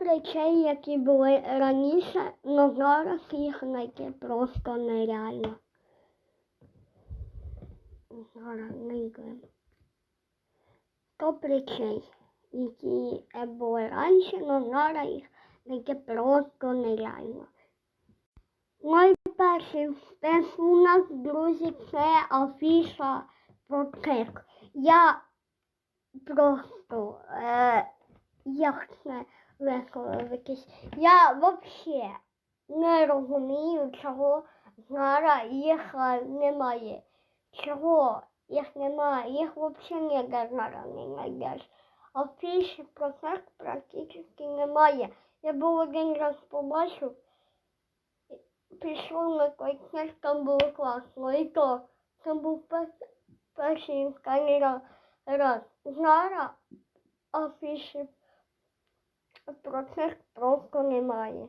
Речей, які були раніше, але зараз їх знайти просто нереально. Зараз знайдемо. Топ речей, які е, були раніше, але зараз їх знайти просто нереально. Найперший стеж у нас, друзі, це афіша про цирк. Я просто е, як це висловитись. Я взагалі не розумію, чого зараз їх немає. Чого їх немає? Їх взагалі ніде зараз не знайдеш. Афіші про цирк практично немає. Я був один раз побачив, пішов на концерт, там було класно. І то це був пер- перший раз. раз. Зараз афіші про цирк просто немає.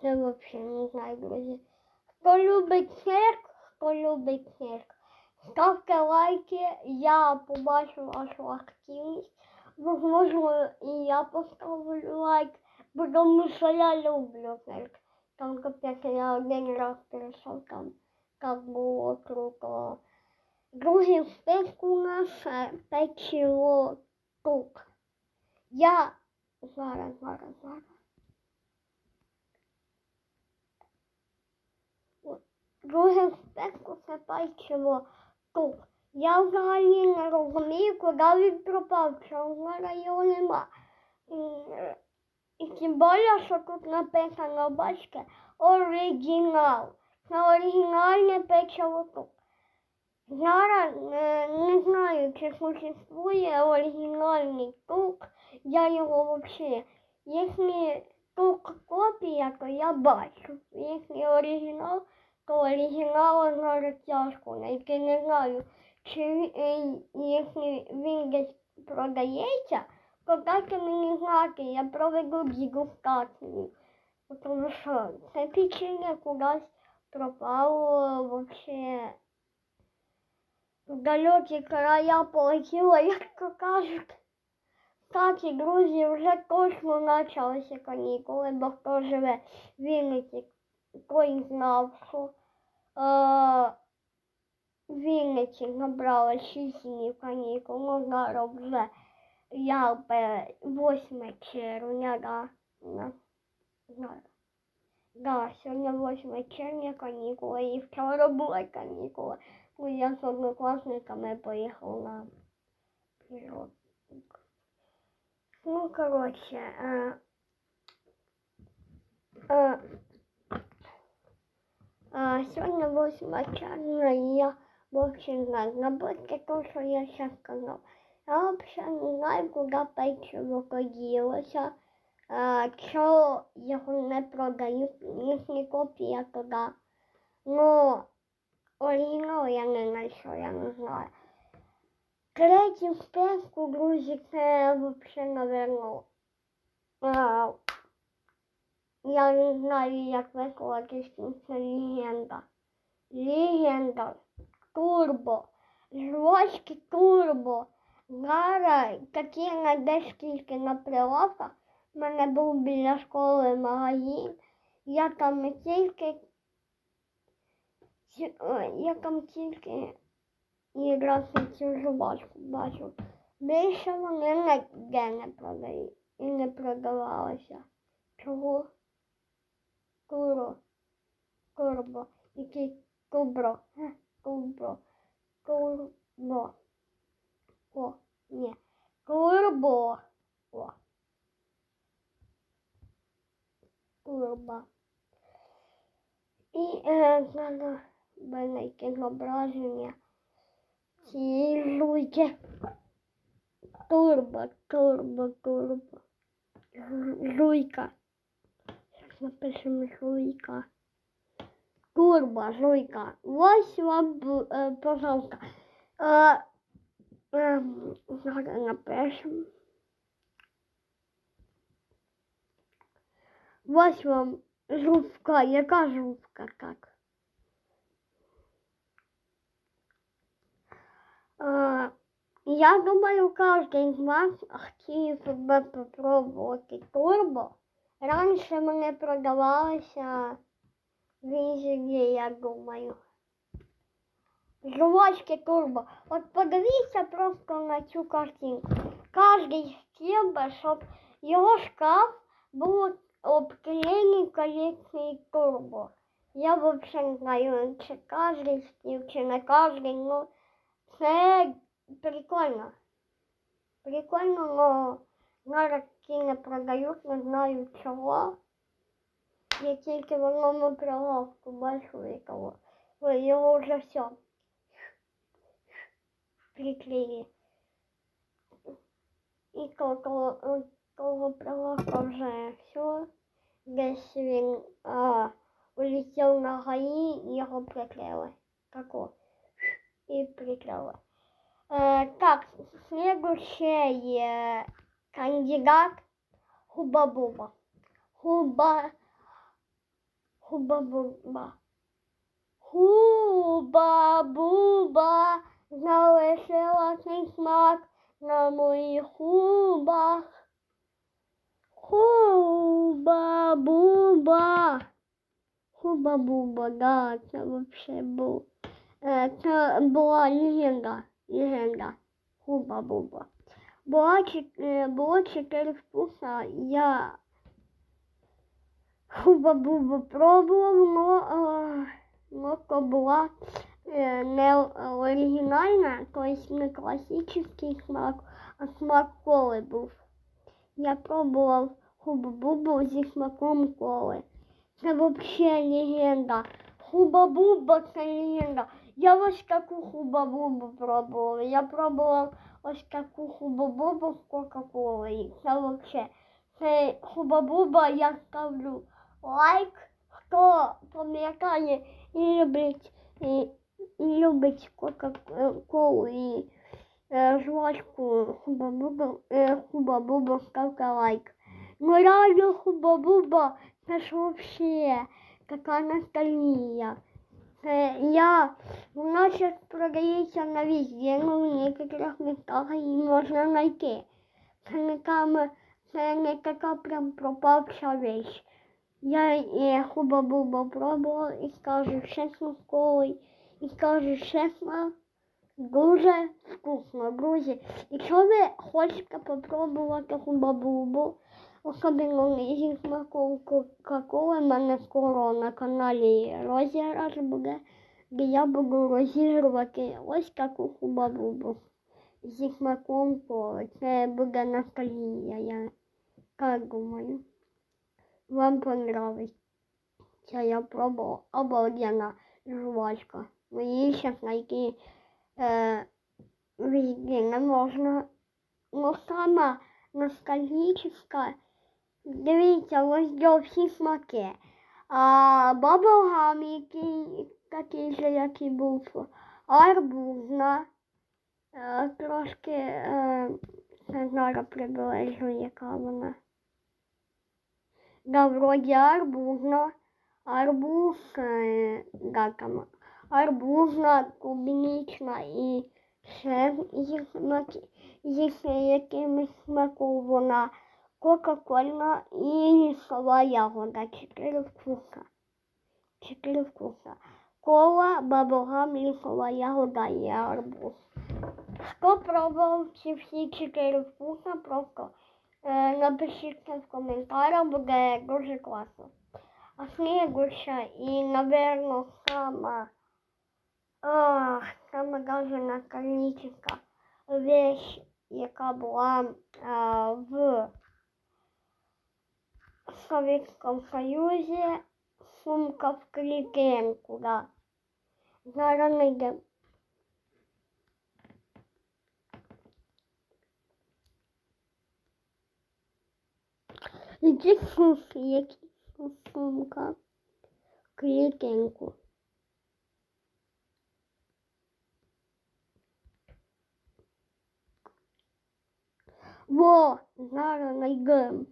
Це взагалі не знаю, друзі. Хто любить цирк, хто любить цирк. Ставте лайки, я побачу вашу активність. Можливо, і я поставлю лайк, бо тому що я люблю цирк. Там капець я один раз прийшов, там так було круто. В списку у нас е, печиво тук. Я зараз, зараз, зараз. Друге в списку це печиво тук. Я взагалі не розумію, куди він пропав, зараз його нема. І, тим більше, що тут написано, бачите, оригінал. Це оригінальне печиво тук. Зараз е, не знаю, чи существує оригінальний тук. Я його взагалі. Якщо тук копія, то я бачу. Якщо оригінал, то оригінал зараз тяжко знайти. Не знаю, чи е, якщо він десь продається, то дайте мені знати, я проведу дегустацію. Тому що це печення кудись пропало вообще в далекі края полетіло, як то кажуть. Кстати, друзі, вже точно почалися канікули, бо хто живе в Вінниці, той знав, що е, в Вінниці набрали 6 днів канікул, ну зараз вже якби 8 червня, да. да. Зараз. Да, сьогодні 8 червня канікули і вчора були канікули. Ну, я з однокласниками поїхав на природу. Ну, коротше, е, е, е, сьогодні 8 червня, і я взагалі знаю, забудьте то, що я зараз сказав. Я взагалі не знаю, куди печиво поділося. Е, що його не продають, їхні копія туди. Ну, оригінал я не знайшов, я не знаю. Третій в списку, друзі, це взагалі, напевно, е, я не знаю, як ну, це легенда. Легенда. Турбо. Жвачки турбо. Зараз такі знайдеш тільки на прилавках. У мене був біля школи магазин. Я там тільки я там тільки і раз цю жвачку бачу. Більше вони ніде не продають і не продавалися. Чого? Куро. Курбо. Який кубро. Кубро. Курбо. О, ні. Курбо. О. Курба. І е, знайти зображення жуйки. Турбо, турбо, турбо. Жу- Жуйка. Зараз напишемо жуйка. Турбо, жуйка. Ось вам, е, пожалуйста. Е, ем, зараз напишемо. Ось вам жувка. Яка жувка так? Е, Я думаю, кожен з вас хотів би попробувати турбо. Раніше вони продавалися візі, я думаю. Жвачки турбо. От подивіться просто на цю картинку. Кожен хотів би, щоб його шкаф був обклеєний колекцією турбо. Я взагалі не знаю, чи кожен хотів, чи не кожен, ну це прикольно. Прикольно, но зараз ті не продають, не знаю чого. Я тільки в одному прилавку бачу якого. Його вже все. Приклеили. І коло, коло прилавка вже все. Десь він а, улетів на гаї і його приклеїли. Тако. І приклеїли. Е, так, следующий е, кандидат Хуба-Буба. Хуба... Хуба-Буба. Хуба-Буба залишила цей смак на моїх губах. Хуба-Буба. Хуба-Буба, да, це вообще був. Е, Це була легенда. Легенда. Хуба-Буба. Була, чот- е, було чотири вкуса. Я Хуба-Бубу пробував, но, то була е, не оригінальна, тобто не класичний смак, а смак коли був. Я пробував Хуба-Бубу зі смаком коли. Це взагалі легенда. Хуба-Буба це легенда. Я ось таку хуба-бубу пробувала. Я пробував ось таку хуба-бубу з Кока-Колою. Це взагалі. Це хуба-буба, я ставлю лайк. Хто пам'ятає і любить, і, і любить Кока-Колу жвачку хуба-буба, е, хуба-буба, ставте лайк. Ну реально хуба-буба, це ж взагалі така ностальгія. Е, Я, вона зараз продається на везде, ну в некоторых містах її можна знайти. Це не там, це не така прям пропавша вещь. Я е, хуба-буба пробувала і скажу чесно з колою, і скажу чесно, дуже вкусно, друзі. Якщо ви хочете попробувати хуба-бубу, особливо зі смаком Кока-Коли, в мене скоро на каналі розіграш буде, де я буду розігрувати ось таку хуба-бубу зі смаком коли. Це буде ностальгія, я так думаю. Вам понравиться. Я пробувала обалденна жвачка. Мені зараз знайти е, везде не можна. Ну, сама ностальгічна. Дивіться, ось є всі. А баблгам, який такий же, як і був, арбузна. Е, трошки е, знаю приближу, яка вона. Да, вроді арбузна. Арбуз, е, да, там, арбузна, клубнічна і ще зі, якимось смаком вона. Кока-Кола і лісова ягода. Чотири вкуса. Чотири вкуса. Кола, баблгам, лісова ягода і арбуз. Хто пробував ці всі чотири вкуса, просто е, напишіть це в коментарях, буде дуже класно. А снігуща і, напевно, сама, ах, сама даже ностальгічна вещь, яка була а, в Советском Союзе сумка в клітинку, да. Зараз не йде. Іди суф, які сумка клітинку. Во, зараз найдем.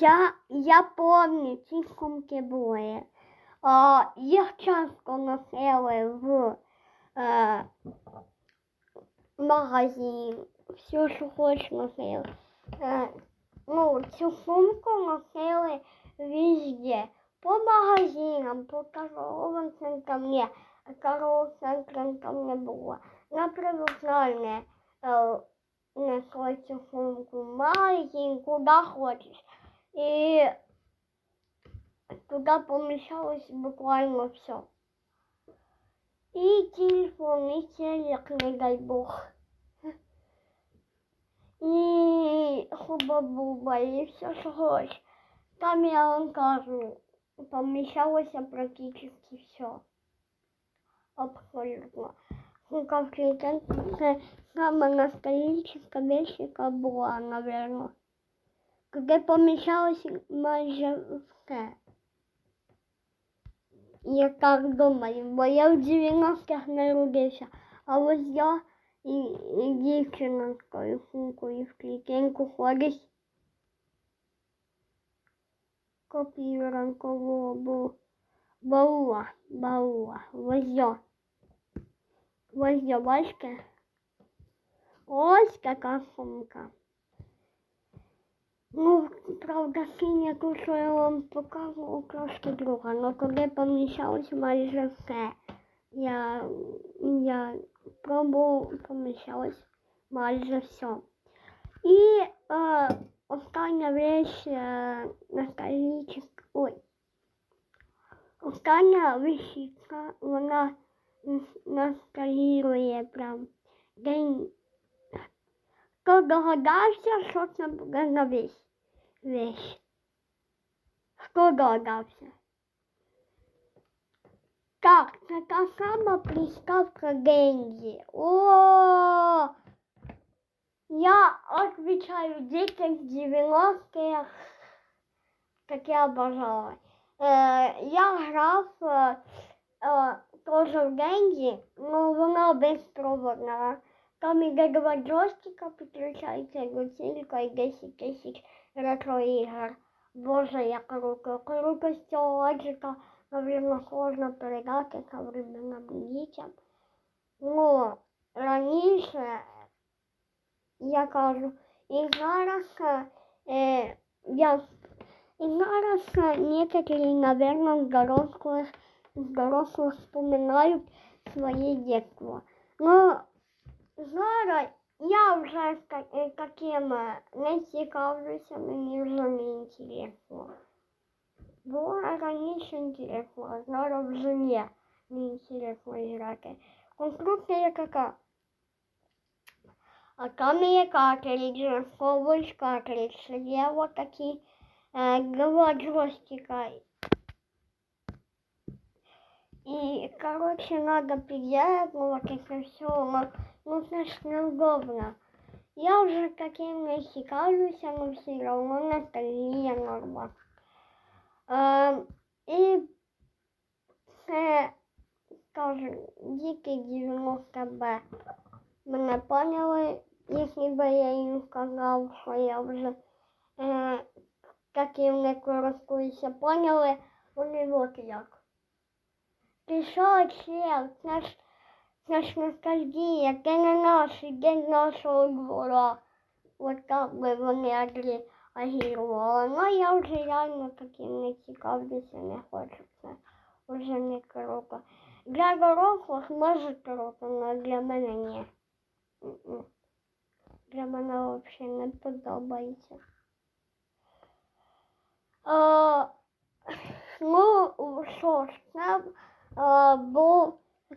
Я, я пам'ятаю, ці сумки були. А, їх часто носили в е, магазин. Все, що хоч носили. Е, ну, цю сумку носили везде. По магазинам, по торговым центрам не. А торговых центрам там не було. На привокзальне е, несли цю сумку. Магазин, куди хочеш. І туди поміщалось буквально все. І телефон, і телек, не дай Бог. І хуба-буба, і все, що хочеш. Там я вам кажу, помещалось практически все. Абсолютно. Ну, конфликт, це самая настоящая вещь, яка була, наверное. Де поміщалось майже все. Я так думаю, бо я в 90-х народився, а ось я і, і дівчина з в клітинку ходить. Копію ранкового баула, баула. Ось я, бачите? Ось така сумка. Ну, правда, синя, ту, я вам показував, трошки друга, але коли поміщалось майже все, я, я пробував, поміщалось майже все. І е, остання вещь е, ностальгічна, ой, остання вещиця, вона н- ностальгірує прям день. Хто догадався, що це буде за вещь? вещь. Хто догадався? Так, це та сама приставка Гензі. О! Я отвечаю детям з 90-х, как я обожала. Е, я грав е, е, теж в Гензі, но вона безпроводна. Там іде два джойстика, підключається гуцілька і 10 тисяч ретро-ігор. Боже, як круто. Круто з цього ладжика, навірно, сложно передати современним дітям. Ну, раніше, я кажу, і зараз е, я і зараз е, некоторые, наверное, взрослых, взрослых вспоминают своє детство. Но зараз я вже з та- е, таким е, не цікавлюся, мені вже не інтересно. Було раніше інтересно, а зараз вже не, не інтересно грати. Конструкція яка? А там є картридж, сховуєш картридж, є вот такі е, два джойстика. И, короче, надо переигрывать это все, но ну, это ж неудобно. Я уже таким не цікавлюся, но все равно ностальгія норма. Е, і це, скажем, діти 90Б. Мене поняли, якщо б я їм сказав, що я вже е, таким користуюся, поняли, вони от як. Ти що, чел, це ж, це ностальгія, це не наш день нашого двора. От так би вони агрі- агірували. Ну я вже реально таким не цікавлюся, не хочу це. Уже не круто. Для дорослих може круто, але для мене ні. Для мене взагалі не подобається. А, ну, що ж, це а,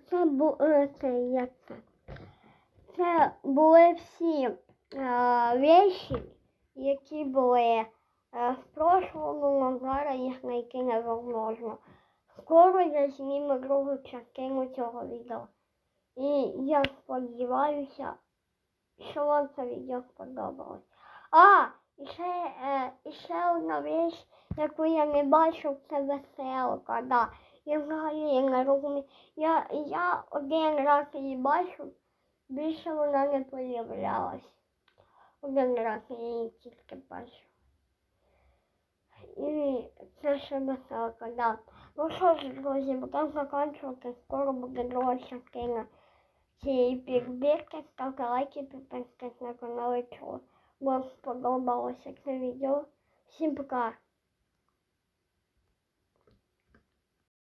це бу, е, це як це? Це були всі а, речі, які були е, в прошлому, але зараз їх знайти невозможно. Скоро я зніму другу частину цього відео. І я сподіваюся, що вам це відео сподобалось. А, і ще, е, і ще одна річ, яку я не бачив, це веселка, да. Я взагалі не розумію. Я, я один раз її бачив, більше вона не появлялась. Один раз я її тільки бачу. І це ще веселка, да. Ну що ж, друзі, будемо закінчувати, скоро буде друга частина цієї підбірки. Ставте лайки, підписуйтесь на канал, якщо вам сподобалося це відео. Всім пока!